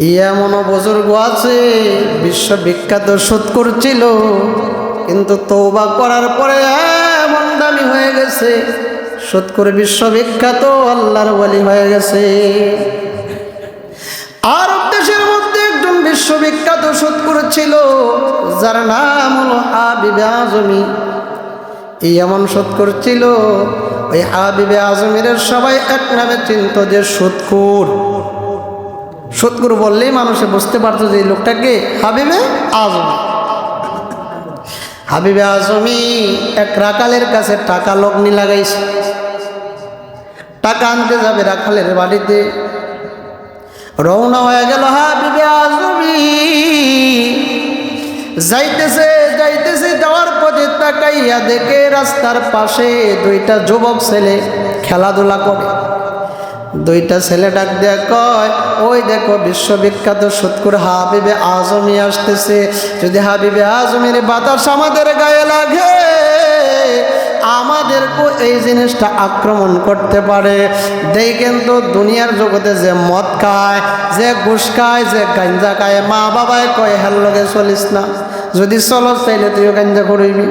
এমন বুজুর্গ আছে, বিশ্ববিখ্যাত শোধ করছিল কিন্তু তৌবা করার পরে এমন দামি হয়ে গেছে সুদ করে বিশ্ববিখ্যাত আল্লাহর বলি হয়ে গেছে। আরব দেশের মধ্যে একজন বিশ্ববিখ্যাত শোধ করেছিল যার নাম হলো হাবিবে আজমি। এই এমন শোধ করছিল ওই হাবিবে আজমিরের সবাই এক নামে চিন্ত যে সুদকুর সৎগুরু বললেই মানুষে বুঝতে পারতো যে লোকটাকে হাবিবে আজমি। হাবিবে আজমি এক রাকালের কাছে টাকা লগ্নি লাগাইছে। টাকা আনতে যাবে রাখালের বাড়িতে। রওনা হয়ে গেল হাবিবে আজমি। যাইতেছে যাইতেছে, যাওয়ার পথে তাকাইয়া দেখে রাস্তার পাশে দুইটা যুবক ছেলে খেলাধুলা করে। দুইটা ছেলে ডাক দেয়া কয়, ওই দেখো বিশ্ববিখ্যাত সৎকুর হাবিবে আজমি আসতেছে। যদি হাবিবে আজমির বাতাস আমাদের গায়ে লাগে, আমাদেরকেও এই জিনিসটা আক্রমণ করতে পারে। দেই কিন্তু দুনিয়ার জগতে যে মদ খায়, যে ঘুষ খায়, যে গাঞ্জা খায় মা বাবায় কয়, হের লগে চলিস না। যদি চলো চাইলে তুইও গাঞ্জা করবি।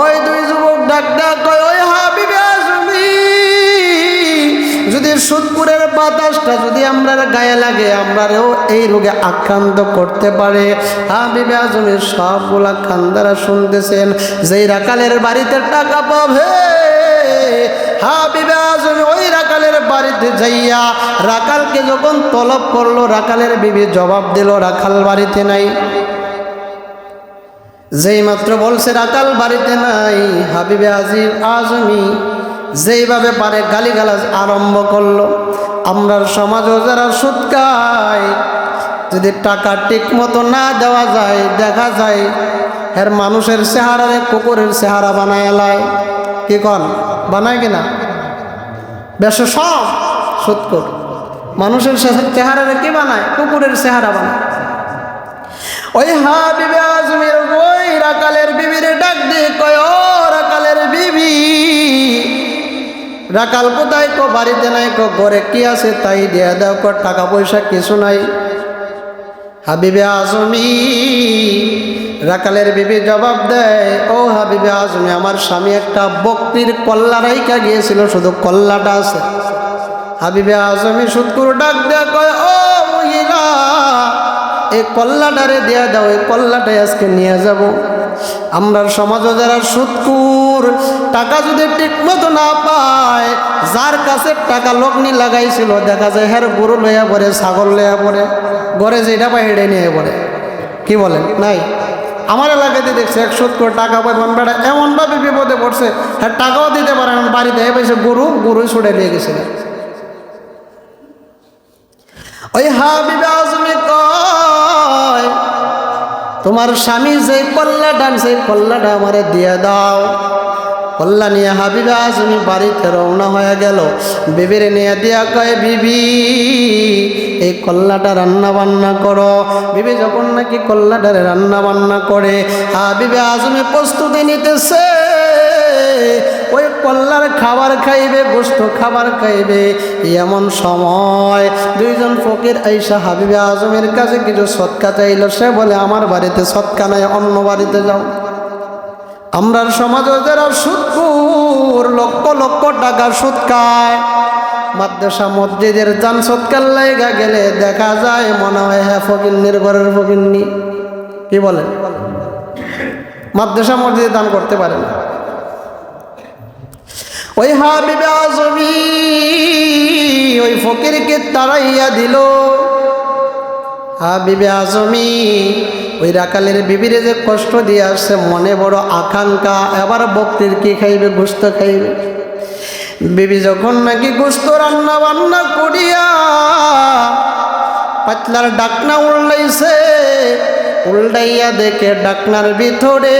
ওই দুই যুবক ডাক ডাক কয়, ওই যদি সুদপুরের বাতাসটা যদি আমরা গায়ে লাগে আমরাও এই রোগে আক্রান্ত করতে পারে। হাবিবে আজমের সবগুলা খান্দারা শুনতেছেন, যেই রাকালের বাড়িতে টাকা পাবে। হাবিবে আজম ওই রাকালের বাড়িতে যাইয়া রাকালকে যখন তলব করল, রাকালের বিবি জবাব দিল রাখাল বাড়িতে নাই। যেই মাত্র বলছে, রাকাল বাড়িতে নাই, হাবিবে আজিব আজমি যেইভাবে পারে গালিগালাজ আরম্ভ করল। আমরার সমাজও যারা সুদ খায় যদি টাকা ঠিক মতো না দেওয়া যায়, দেখা যায় এর মানুষের চেহারারে কুকুরের চেহারা বানায় এলায় কি কন? বানায় কিনা? বেশ সব সুদ কর মানুষের চেহারারে কি বানায়? কুকুরের চেহারা বানায়। ওই হাবিবে আজমির ওই রাকালের বিবিরে ডাক দিয়ে কয়, ও রাকালের বিবি রাকাল কোথায় কো, বাড়িতে নাই কো, ঘরে কি আছে তাই দিয়ে দাও কো, টাকা পয়সা কিছু নাই। হাবিবে আজমি, রাকালের বিবি জবাব দেয়, ও হাবিবে আজমি, আমার স্বামী একটা বক্তির কল্লা রাইকা গিয়েছিল, শুধু কল্লাটা আছে। হাবিবে আজমি সুৎকুর ডাক দেয়া কয়, ও মহিলা এই কল্লাটারে দেয়া দাও এই কল্লাটাই আজকে নিয়ে যাব। আমরা সমাজও যারা সুৎকুর টাকা যদি ঠিক মতো না পায়, যার কাছে টাকা লগ্নি লাগাইছিল, দেখা যায় হ্যার গরু লইয়া পড়ে, ছাগল লইয়া পড়ে ঘরে যেটা পায় হেঁটে নিয়ে পড়ে। কি বলেন? নাই? আমার এলাকাতে দেখছে, এক সুৎকুর টাকা পাই বেড়া এমনভাবে বিপদে পড়ছে হ্যাঁ টাকাও দিতে পারে না, বাড়িতে এ পাইছে গরু গরু ছুটে নিয়ে গেছিল ওই হাবিবে আজমি কয় তোমার স্বামী যে কল্লাটা সেই পল্লাটা আমারে দিয়ে দাও। কল্লা নিয়ে হাবিবা আজমি বাড়িতে রওনা হয়ে গেল। বিবির নিয়ে দিয়া কয়, বিবি, এই কল্লাটা রান্না বান্না করো। বিবি যখন নাকি কল্লাটারে রান্না বান্না করে, হাবিবে আজমি প্রস্তুতি নিতেছে। ওই কল্লার খাবার খাইবে গোস্ত খাবার খাইবে। এমন সময় দুইজন ফকির আইসা হাবিবে আজমের কাছে কিছু সৎকা চাইল। সে বলে, আমার বাড়িতে সৎকা নাই, অন্য বাড়িতে যাও। আমরা সমাজে যারা সুদপুর লক্ষ লক্ষ টাকা সুদ খায় মাদ্রাসা, মসজিদের যান সৎকার লাইগা গেলে দেখা যায়, মনে হয় হ্যাঁ ফকিন্নির ঘরের ফকিন্নি কি বলেন মাদ্রাসা, মসজিদে দান করতে পারে না। ওই হাবিবে আজমি ওই ফকিরকে তাড়াইয়া দিল। হাবিবে আজমি ওই রাকালের বিবিরে যে কষ্ট দিয়ে আসছে, মনে বড় আকাঙ্ক্ষা। এবার বক্তির কি খাইবে গোস্ত খাইবে? বিবি যখন নাকি গোস্ত রান্না বান্না করিয়া পাতলার ডাকনা উল্লাইছে উল্টাইয়া দেখে ডাকনার ভিতরে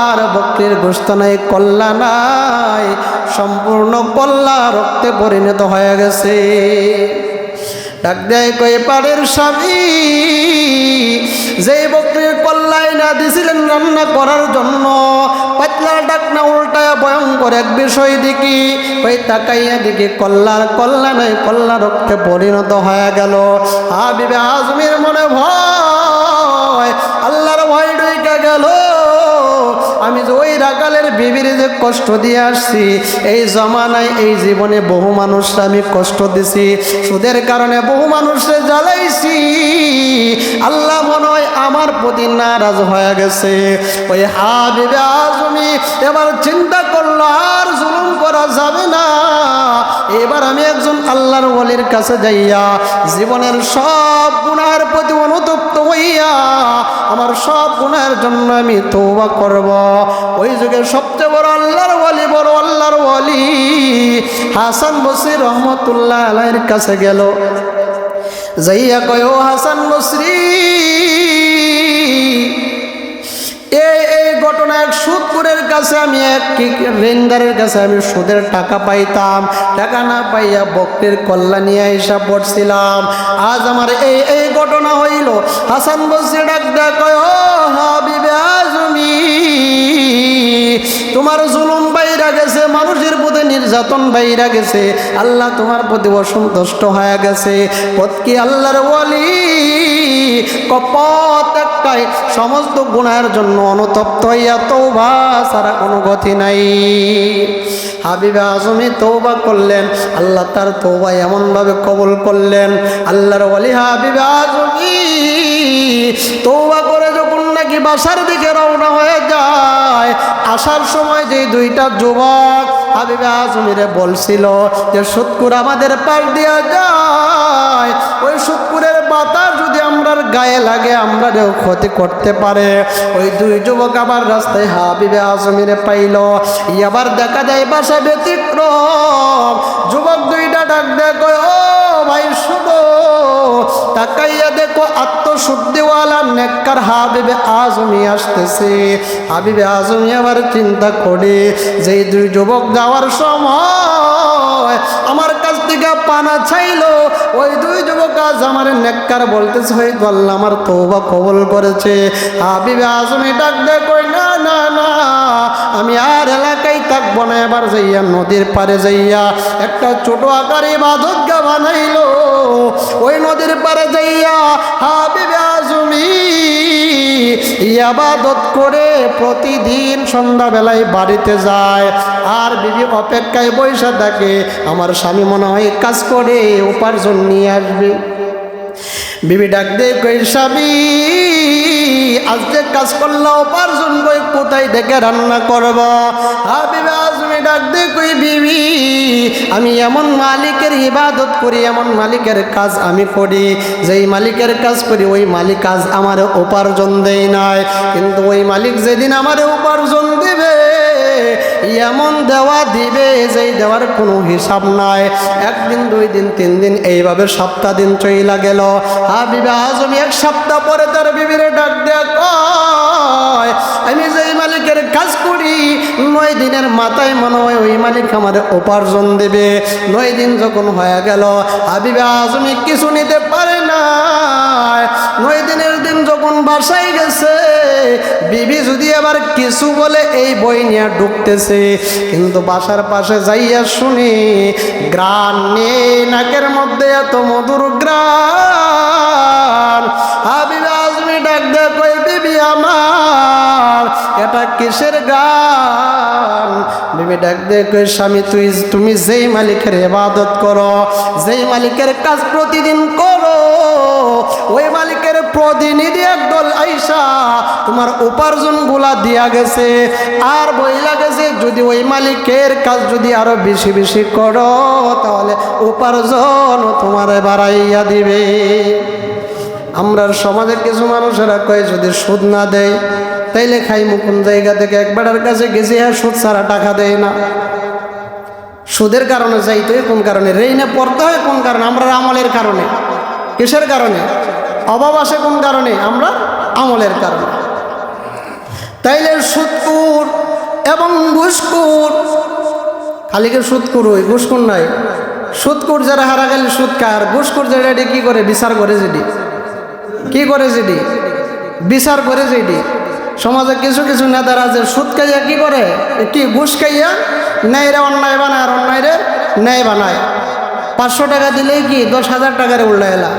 আর বক্তির গোস্ত নাই, কল্লা নাই, সম্পূর্ণ কল্লা রক্তে পরিণত হয়ে গেছে। ডাক দেয় কয়ে পাড়ের স্বামী, যেই বকরির কল্লাই না দিছিলেন রান্না করার জন্য, পাতলা বদলার ডাক না উল্টায় ভয়ঙ্কর এক বিষয় দেখি ওই তাকাইয়া দেখি কল্লার কল্লা নাই, কল্লা রক্তে পরিণত হয়ে গেল। হাবিবে আজমির মনে ভয় যে ওই রাকালের বিবির যে কষ্ট দিয়ে আসছি, এই জমানায়, এই জীবনে বহু মানুষরা আমি কষ্ট দিছি। সুদের কারণে বহু মানুষকে জ্বালাইছি। আল্লাহ মনে হয় আমার প্রতি নারাজ হয়ে গেছে। ওই হাবিবে আজমি এবার চিন্তা করল আর জুলুম করা যাবে না। এবার আমি একজন আল্লাহর ওলির কাছে যাইয়া জীবনের সব গুণার প্রতি হইয়া আমার সব গুণের জন্য আমি তৌবা করব। ওই যুগে সবচেয়ে বড় আল্লাহর ওয়ালি, বড় আল্লাহর ওয়ালি হাসান বসির রহমতুল্লাহ আলাইয়ের কাছে গেল। যাইয়া কয় হাসান বসরি এই এক সুদপুরের কাছে আমি এক রেন্দারের কাছে আমি সুদের টাকা পাইতাম। টাকা না পাইয়া বকরির কল্যাণ নিয়ে হিসাব পড়ছিলাম। আজ আমার এই এই ঘটনা হইল। হাসান বসে ডাক ডাক তোমার জুলুম বাইরা গেছে, মানুষের প্রতি নির্যাতন বাইরা গেছে। আল্লাহ তোমার প্রতি অসন্তুষ্ট হয়ে গেছে। পথ কি আল্লাহর ওয়ালি? কপত একটাই সমস্ত গুণের জন্য অনুতপ্ত হইয়া তৌবা সারা কোনো গতি নাই। হাবিবে আজমি তৌবা করলেন, আল্লাহ তার তৌবা এমনভাবে কবুল করলেন, আল্লাহর ওয়ালি হাবিবে আজমি তৌবা করে যখন নাকি বাসার দিকে রওনা হয়ে যায়, আসার সময় যে দুইটা যুবক হাবিবে আজমিরে বলছিল যে, সৎকুর আমাদের পাশ দিয়া যায়। ওই সৎকুরের বাতাস আমরার গায়ে লাগে আমরা ক্ষতি করতে পারে। ওই দুই যুবক আবার রাস্তায় হাবিবে আজমিরে পাইল। আবার দেখা যায় বাসা ব্যতিক্রম। যুবক দুইটা ডাক দেখো ভাই শুধু তাকাইয়া দেখো, আত্মশুদ্ধিওয়ালা নেককার হাবিবে আজমি আসতেছে। হাবিবে আজমি আবার চিন্তা করে যে দুই যুবক যাওয়ার সময় আমার কাছ থেকে পানা চাইলো ওই দুই যুবক আজ আমার নেককার বলতেছে হয়তো আল্লাহ আমার তৌবা কবল করেছে। হাবিবে আজমি ডাক দে কই না না না, আমি আর এলাকায় থাকব না, এবার যাইয়া নদীর পারে যাইয়া একটা ছোট আকারে গা বানাইলো। ওই নদীর পারে যাইয়া হাবিবে ইয়াবাদত করে প্রতিদিন সন্ধ্যাবেলায় বাড়িতে যায়। আর বিবি অপেক্ষায় বৈশা থাকে, আমার স্বামী মনে হয় কাজ করে, উপার্জন নিয়ে আসবে। বিবি ডাক দে কই স্বামী, আজকে কাজ করলে উপার্জন কই কোথায় দেখে রান্না করব? আর আজমি ডাক কই, বিবি, আমি এমন মালিকের ইবাদত করি, এমন মালিকের কাজ আমি করি। যেই মালিকের কাজ করি, ওই মালিক কাজ আমার উপার্জন দেয় নাই। কিন্তু ওই মালিক যেদিন আমার উপার্জন দিবে এমন দেওয়া দিবে যেই দেওয়ার কোনো হিসাব নাই। একদিন, দুই দিন, তিন দিন এইভাবে সপ্তাহ দিন চইলা গেল। হাবিবে আজমি এক সপ্তাহ পরে তার বিবিরে ডাক কয়, আমি যেই মালিকের কাজ করি, নয় দিনের মাথায় মনে হয় ওই মালিক আমার উপার্জন দেবে। নয় দিন যখন হয়ে গেল, হাবিবে আজমি কিছু নিতে পারে না নয় দিনের দিন যখন বাসায় গেছে, বিবি যদি আবার কিছু বলে এই বই নিয়ে ঢুকতেছে, কিন্তু বাসার পাশে যাইয়া শুনি, গ্রান নেই নাকের মধ্যে এত মধুর গ্রান। হাবিব আজমি ডাক দে কই বিবি আমার, এটা কিসের গান? বিবি ডাক দে কই স্বামী, তুই, তুমি যেই মালিকের ইবাদত করো, যেই মালিকের কাজ প্রতিদিন করো, ওই মালিকের প্রতিনিধি একদল আইসা, তোমার উপার্জনগুলা দিয়া গেছে। আর বইলা গেছে, যদি ওই মালিকের কাজ যদি আরও বেশি বেশি করো, তাহলে উপার্জন তোমার বাড়াইয়া দিবে। আমরা সমাজের কিছু মানুষেরা কয়, যদি সুদ না দেয়, তাইলে খাই মুকুন জায়গা থেকে? একবারের কাছে গেছি আর সুদ ছাড়া টাকা দেয় না। সুদের কারণে যাইতে হয়, কোন কারণে? রেইনে পড়তে হয়, কোন কারণে? আমরা আমলের কারণে। কিসের কারণে? অভাব আসে কোন কারণে? আমরা আমলের কারণে। তাইলে সুদকুর এবং ঘুষকুর খালিকে সুদকুর ওই? ঘুষকুর নাই। সুদকুর যারা হারা গেলে সুদ আর ঘুষকুর যারা এটি কি করে? বিচার করে যেটি। কি করে যেটি? বিচার করে যেটি। সমাজে কিছু কিছু নেতারা আছে, সুদ খাইয়া কি করে? কি ঘুষ খাইয়া ন্যায়রে অন্যায় বানায়, আর অন্যায়রে ন্যায় বানায়। পাঁচশো টাকা দিলেই কি দশ হাজার টাকার উল্টা এলা